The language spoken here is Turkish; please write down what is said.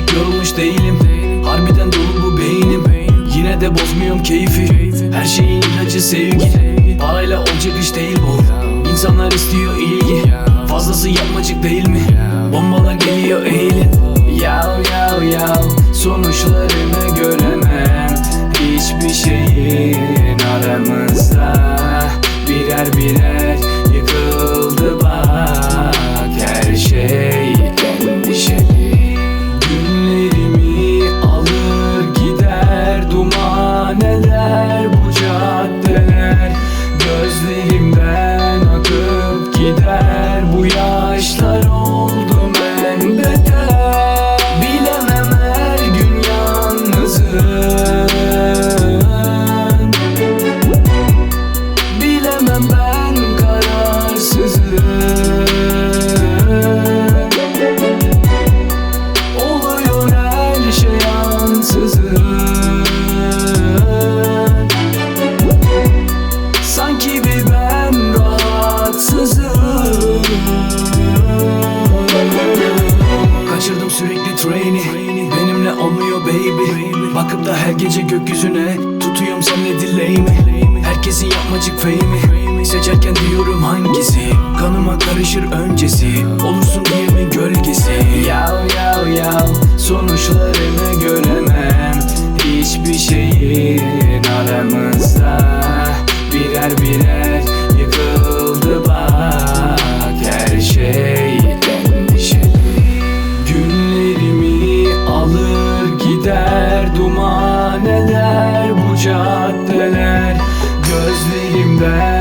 Azıcık yorulmuş değilim. Harbiden dolu bu beynim. Yine de bozmuyorum keyfi. Her şeyin ilacı sevgi. Parayla olacak iş değil bu. İnsanlar istiyor ilgi. Fazlası yapmacık değil mi? Bombalar geliyor eğilin Bu yaşlar sürekli treni Benimle olmuyor baby. Bakıp da her gece gökyüzüne Tutuyorum seninle dileğimi. Herkesin yapmacık fame'i Seçerken diyorum hangisi? Kanıma karışır öncesi. Olursun diye mi gölgesi. Yav yav yav. Sonuçlarını göremem. Hiçbir şeyin aramı caddeler Gözlerimden